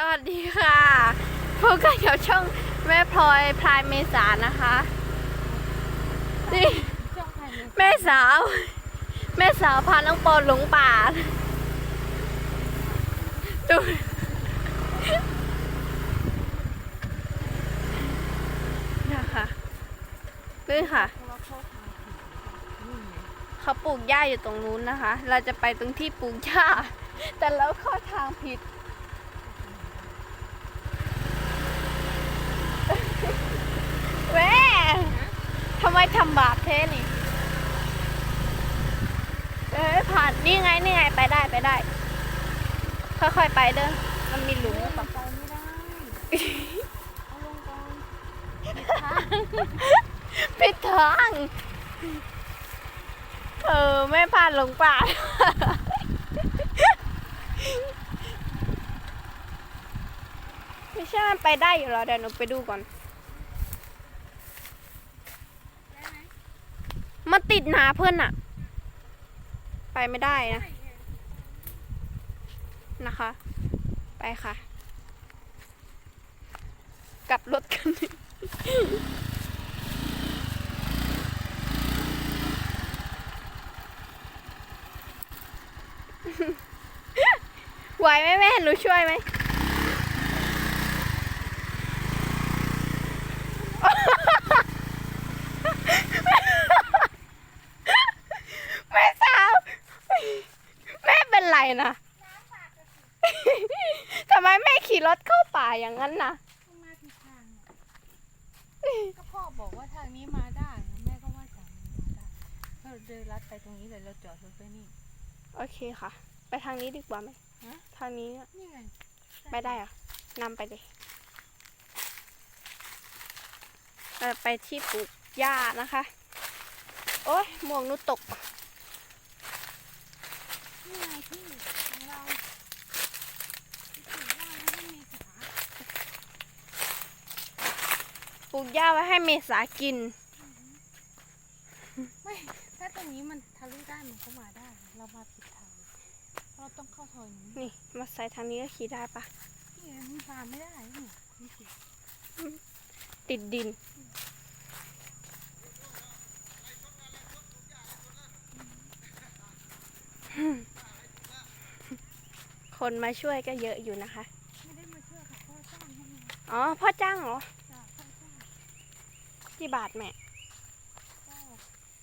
สวัสดีค่ะพบกันกับช่องแม่พลอยพลายเมษานะคะ นี่ แม่สาว แม่สาวพาน้องปอนหลงป่าดูนี่ค่ะนี่ค่ะ เขาปลูกหญ้าอยู่ตรงนู้นนะคะ เราจะไปตรงที่ปลูกหญ้า แต่เราเข้าทางผิด แม่ทำ ไมทำบาปเทนี่เอ้ยผ่านนี่ไงนี่ไงไปได้ไปได้ ค่อยๆไปเด้อมันมีหลุมหรือเปล่าไปไม่ได้เอาลงก่อนผิดทางเออแม่ผ่านหลงป่าไม่ใช่มันไปได้อยู่แล้วเดี๋ยวหนูไปดูก่อน มันติดหนาเพื่อนอะไปไม่ได้นะ นะคะ ไปค่ะ กลับรถกันไหวไหมแม่หนูช่วยไหม แม่สาว แม่เป็ นไรนะทำไมแม่ขี่รถเข้าป่าอย่างนั้นนะมาผิดทางอะก็พ่อบอกว่าทางนี้มาได้นะแม่ก็ว่าทางนี้มาได้เราเดินลัดไปตรงนี้เลยเราจอดรถไปนี่ โอเคค่ะ ไปทางนี้ดีกว่าไหมฮะ ทางนี้อะนี่ไงไปได้เหรอะนำไปเลยเออไปที่ปลูกหญ้านะคะ โอ้ยหมวกหนูตก นี่ไงที่ของเราที่ถือว่าไม่มีขาปลูกหญ้าไว้ให้เมษากิน ไม่ถ้าตรงนี้มันทะลุได้มันก็มาได้ เรามาผิดทางเราต้องเข้าซอยนี้นี่ มาใส่ทางนี้ก็ขี่ได้ปะนี่ไงมันมาไม่ได้นี่นี่สิติดดิน คนมาช่วยก็เยอะอยู่นะคะ ไม่ได้มาเชื่อค่ะพ่อจ้างให้มาอ๋อ พ่อจ้างเหรอ จ้าพ่อจ้างกี่บาทแม่ ก็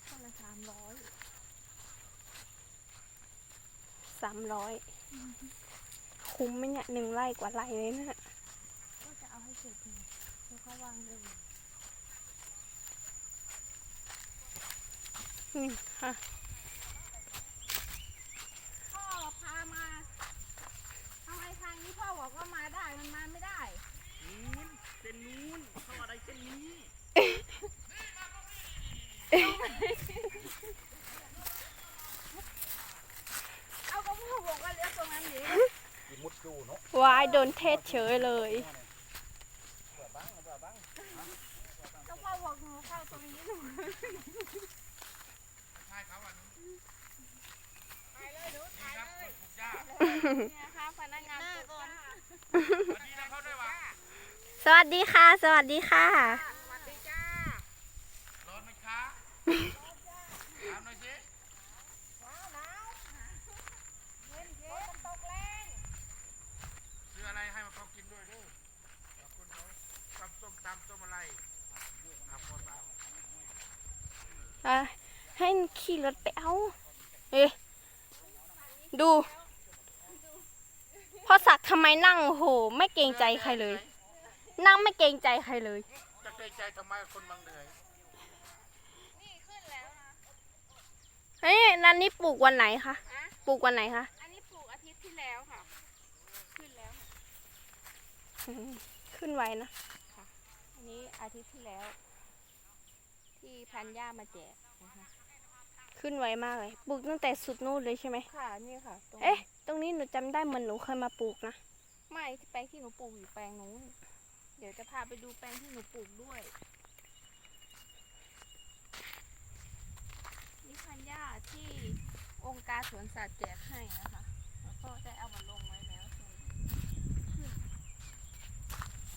คนละสามร้อยสามร้อย คุ้มไหมเนี่ยหนึ่งไร่กว่าไร่เลยนะ ก็จะเอาให้เสร็จเลยแล้วก็วางเลยนี่ค่ะ พ่อพามาทำไมทางนี้พ่อ บอกว่ามาได้มันมาไม่ได้นู้นเส้นนู้นเข้าอะไรเส้นนี้เอาก็พ่อบอกว่าเลี้ยวตรงนั้นดิยิมุดดูเนาะวายโดนเทศเฉยเลย เบื่อบ้างเบื่อบ้างก็พ่อบอกหนูเข้าตรงนี้หนูใช่เขาอะถ่ายเลยหนูถ่ายครับเลย สวัสดีค่ะ สวัสดีค่ะ สวัสดีจ้า ร้อนไหมคะถามหน่อยสิหนาวหนาวเย็นเย็นตกแรงซื้ออะไรให้มาเขากินด้วยเด้อขอบคุณเขาตำส้มตำส้มอะไรทำคนเอาอะให้ขี่รถไปเอาเอ๊ะดูพ่อศักดิ์ทำไมนั่งโอ้โหไม่เกรงใจใครเลย นั่งไม่เกรงใจใครเลย จะเกรงใจทำไมคนบางเหนื่อยนี่ขึ้นแล้วนะ เฮ้ยนันนี่ปลูกวันไหนคะอะปลูกวันไหนคะ อันนี้ปลูกอาทิตย์ที่แล้วค่ะ ขึ้นแล้วอืมขึ้นไวนะ อันนี้อาทิตย์ที่แล้ว ที่พันย่ามาแจกนะคะขึ้นไวมากเลย ปลูกตั้งแต่สุดนู่นเลยใช่ไหม ค่ะนี่ค่ะตรงเอ๊ะ ตรงนี้หนูจำได้เหมือนหนูเคยมาปลูกนะ ไม่แปลงที่หนูปลูกอยู่แปลงนู้น เดี๋ยวจะพาไปดูแปลงที่หนูปลูกด้วย นี่พันหญ้าที่องค์การสวนสัตว์แจกให้นะคะ แล้วก็ได้เอามาลงไว้แล้วส่วนขึ้น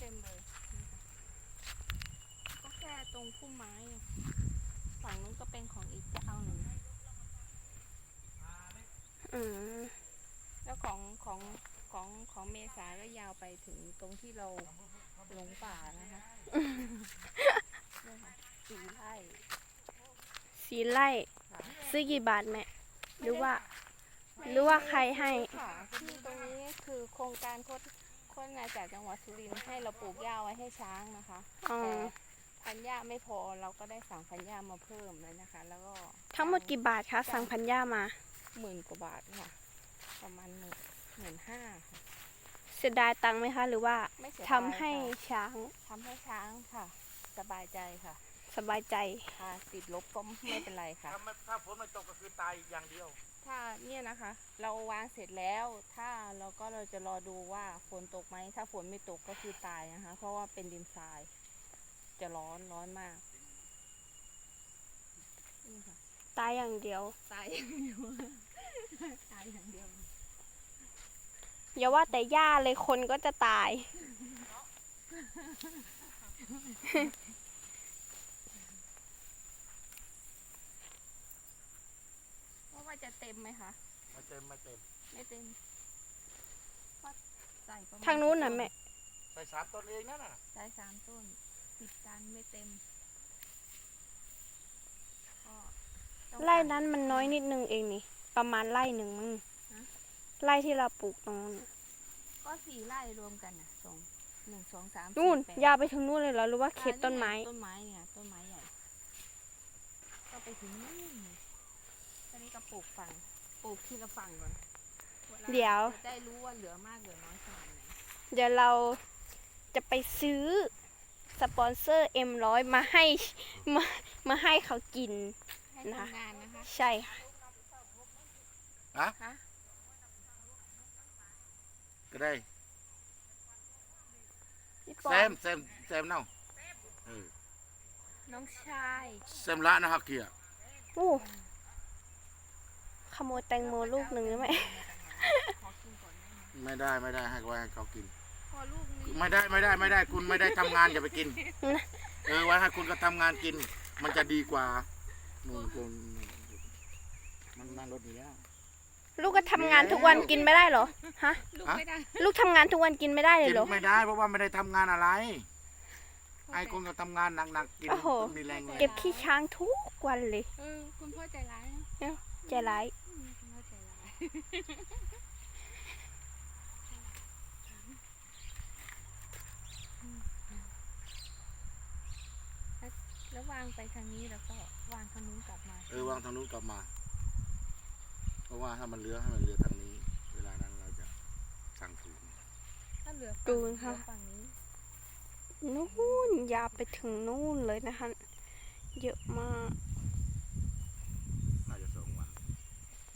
ต็มเลย ก็แค่ตรงพุ่มไม้อะฝั่งนู้นก็เป็นของอีกเจ้าหนึ่งอืมแล้วของของ ของของเมษาก็ยาวไปถึงตรงที่เราหลงป่านะคะเนี่ยค่ะสี่ไร่สีไล่ซื้อกี่บาทแม่หรือว่า หรือว่าใครให้ค่ะที่ตรงนี้คือโครงการโคตรโคตรนาจากจังหวัดสุรินทร์ให้เราปลูกหญ้าไว้ให้ช้างนะคะอ๋อแต่พันหญ้าไม่พอเราก็ได้สั่งพันหญ้ามาเพิ่มเลยนะคะ แล้วก็ทั้งหมดกี่บาทคะสั่งพันย่ามาหมื่นกว่าบาทค่ะ ประมาณหมื่น หมื่นห้าค่ะเสียดายตังค์ไหมคะ หรือว่าไม่เสียทำให้ดายค่ะช้างทำให้ช้างค่ะ สบายใจค่ะสบายใจ ค่ะติดลบก็ไม่เป็นไรค่ะ ถ้าไม่ถ้าฝนไม่ตกก็คือตายอย่างเดียว ถ้าเนี่ยนะคะ เราวางเสร็จแล้ว ถ้าเราก็เราจะรอดูว่าฝนตกไหม ถ้าฝนไม่ตกก็คือตายนะคะ เพราะว่าเป็นดินทราย จะร้อนร้อนมากนี่ค่ะตายอย่างเดียว ตายอย่างเดียว ตายอย่างเดียว อย่าว่าแต่ย่าเลยคนก็จะตาย เพราะว่าจะเต็มไหมคะ ไม่เต็มไม่เต็มไม่เต็มก็ใส่ประมาณทางนู้นน่ะแม่ ใส่สามต้นเองนั่นน่ะใส่สามต้นสิบตันไม่เต็มก็ต้องไร่การนั้นมันน้อยนิดนึงเองนี่ ประมาณไร่หนึ่งมั้งฮะ ไร่ที่เราปลูกตรงนู้นน่ะก็สี่ไร่รวมกันนะสองหนึ่งสองสามนู่นสี่แปดยาวไปถึงนู่นเลยเหรอหรือว่าเขตต้นไม้ ต้นไม้เนี่ยต้นไม้ใหญ่ ก็ไปถึงนู่นเลยตอนนี้ก็ปลูกฝั่งปลูกทีละฝั่งก่อนาเดี๋ยว จะได้รู้ว่าเหลือมากเหลือน้อยขนาดไหนเดี๋ยวเราจะไปซื้อสปอนเซอร์เอ็มร้อยมาให้มามาให้เขากิน ให้นะคะ ทำงานนะคะ ใช่ค่ะ ฮะ ฮะ ก็ได้พี่ปอแซนมแซมแซมเน่าเออน้องชายแซมละนะฮักเกียร์โอ้ขโมยแตงโมลูกหนึ่งได้ไหมขอกินก่อนได้ไหม ไม่ได้ไม่ได้ให้ไว้ให้เขากิน พอลูกนี้ไม่ได้ไม่ได้ไม่ได้คุณไม่ได้ทำงานอย่าไปกินนะเออไว้ให้คุณก็ทำงานกิน มันจะดีกว่านู่นคุณมันนั่งรถหนี้แล้ว ลูกก็ทำงานทุกวันกินไม่ได้เหรอฮะ ลูกฮะไม่ได้ลูกทำงานทุกวันกินไม่ได้เลยกินเหรอ ไม่ได้เพราะว่าไม่ได้ทำงานอะไร ไอ้คุณก็ทำงานหนักๆกินโอ้โห มีแรงเลยเก็บขี้ช้างทุกวันเลย เออคุณพ่อใจร้ายนะใจร้าย อืมคุณพ่อใจร้ายแล้วแล้ววางไปทางนี้แล้วก็วางทางนู้นกลับมา เออวางทางนู้นกลับมา เพราะว่าถ้ามันเลื้อให้มันเลื้อทางนี้ เวลานั้นเราจะสั่งถูกถ้าเหลือดูฝั่งค่ะเหลือฝั่งนี้นู่นยาวไปถึงนู่นเลยนะคะ เยอะมาก น่าจะสองวัน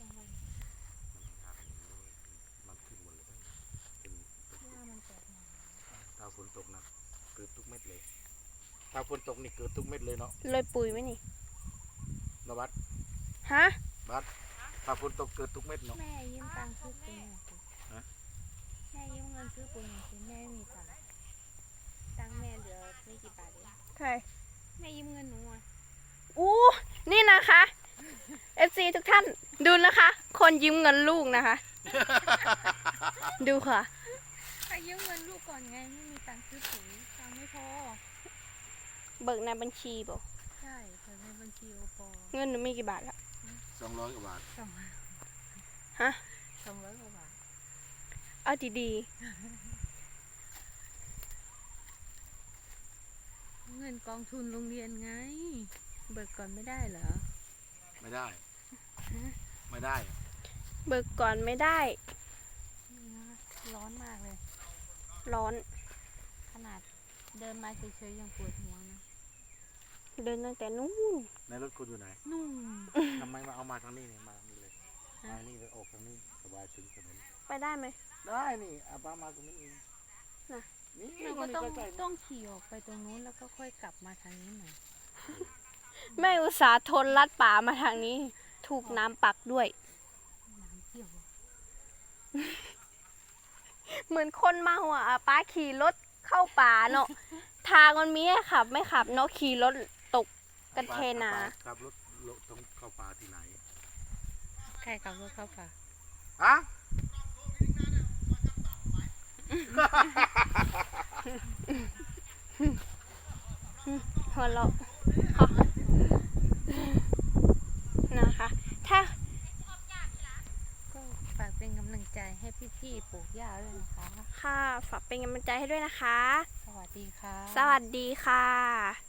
ยังไงมันขึ้นหมดเลยเป็นหญ้ามันแตกหน่อยถ้าฝนตกหนะเกิดทุกเม็ดเลย ถ้าฝนตกนี่เกิดทุกเม็ดเลยเนาะโรยปุ๋ยไหมนี่นวัดฮะ บัด ถ้าฝนตกเกิดทุกเม็ดเนาะแม่ยืมตังค์ซื้อปุ๋ยหน่อยสิฮะแม่ยืมเงินซื้อปุ๋ยหน่อยสิแม่ไม่มีตังค์ตังค์แม่เหลือไม่กี่บาทเองใครแม่ยืมเงินหนูอะอู้นี่นะคะ FC ทุกท่านดูนะคะ คนยืมเงินลูกนะคะ ดูค่ะ ไปยืมเงินลูกก่อนไงไม่มีตังค์ซื้อปุ๋ยตังค์ไม่พอเบิกในบัญชีบอกใช่เปิดในบัญชีโอปอ เงินหนูมีกี่บาทละ สองร้อยกว่าบาทสองร้อยฮะสองร้อยกว่าบาทเอาดีเงินกองทุนโรงเรียนไง เบิกก่อนไม่ได้เหรอ ไม่ได้ ไม่ได้ๆเบิกก่อนไม่ได้นี่นะร้อนมากเลย ร้อน ขนาดเดินมาเฉยๆยังปวดหัวนะ เดินตั้งแต่นู้นในรถคุณอยู่ไหนนุ่มทำไมมาเอามาทางนี้นี่มานี่เลยมานี่เลยออกทางนี้สบายถึงถนนไปได้ไหมได้นี่อาบ้ามาตรงนี้เองน่ะนี่เราก็นี่ต้องใกล้ๆต้องขี่ออกไปตรงนู้นแล้วก็ค่อยกลับมาทางนี้หน่อยแม่อุตส่าห์ทนลัดป่ามาทางนี้ ถูกน้ำปักด้วยน้ำเที่ยวเหมือนคนเมาอะป้าขี่รถขเข้าป่าเนาะทางมันมีให้ขับไม่ขับเนาะขี่รถตก กันเทนา ขับรถรถต้องเข้าป่าที่ไหนใครขับรถเข้าป่าอะหัวเราะนะคะ ถ้าก็ฝากเป็นกำลังใจให้พี่ๆปลูกหญ้าด้วยนะคะ ค่ะ ฝากเป็นกำลังใจให้ด้วยนะคะ สวัสดีค่ะ สวัสดีค่ะ